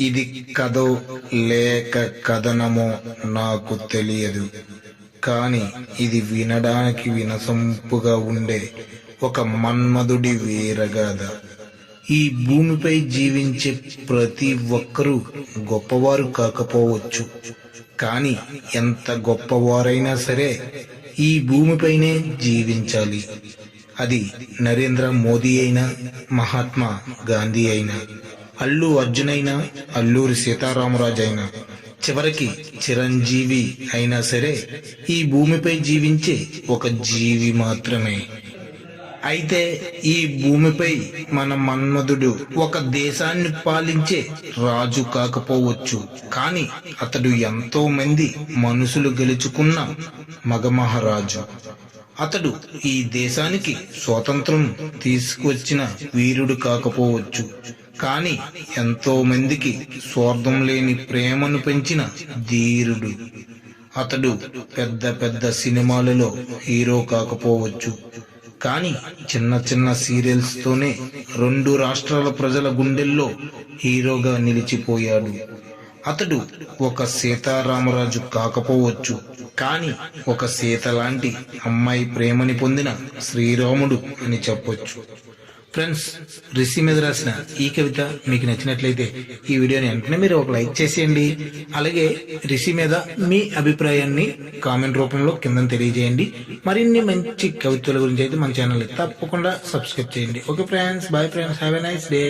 ఇది కథో లేక కథనమో నాకు తెలియదు. కాని ఇది వినడానికి వినసొంపుగా ఉండే ఒక మన్మధుడి వీరగాథ. ఈ భూమిపై జీవించే ప్రతి ఒక్కరూ గొప్పవారు కాకపోవచ్చు. కానీ ఎంత గొప్పవారైనా సరే ఈ భూమిపైనే జీవించాలి. అది నరేంద్ర మోదీ అయినా మహాత్మా గాంధీ అయినా. అల్లు అర్జున్ అయినా అల్లూరి సీతారామరాజు అయినా చివరికి చిరంజీవి అయినా సరే ఈ భూమిపై జీవించే ఒక జీవి మాత్రమే. అయితే ఈ భూమిపై మన మన్మధుడు ఒక దేశాన్ని పాలించే రాజు కాకపోవచ్చు. కానీ అతడు ఎంతో మంది మనుషులు గెలుచుకున్న మగమహారాజు. అతడు ఈ దేశానికి స్వాతంత్రం తీసుకువచ్చిన వీరుడు కాకపోవచ్చు. కానీ ఎంతో మందికి స్వార్థం లేని ప్రేమను పెంచిన ధీరుడు. అతడు పెద్ద పెద్ద సినిమాలలో హీరో కాకపోవచ్చు. కానీ చిన్న చిన్న సీరియల్స్ తోనే రెండు రాష్ట్రాల ప్రజల గుండెల్లో హీరోగా నిలిచిపోయాడు. అతడు ఒక సీతారామరాజు కాకపోవచ్చు. కానీ ఒక సీత లాంటి అమ్మాయి ప్రేమని పొందిన శ్రీరాముడు అని చెప్పొచ్చు. ఫ్రెండ్స్ రిషి మీద రాసిన ఈ కవిత మీకు నచ్చినట్లయితే ఈ వీడియోని వెంటనే మీరు ఒక లైక్ చేసేయండి. అలాగే రిషి మీద మీ అభిప్రాయాన్ని కామెంట్ రూపంలో కింద తెలియజేయండి. మరిన్ని మంచి కవితల గురించి అయితే మన ఛానల్ తప్పకుండా సబ్స్క్రైబ్ చేయండి. Okay friends bye friends have a nice day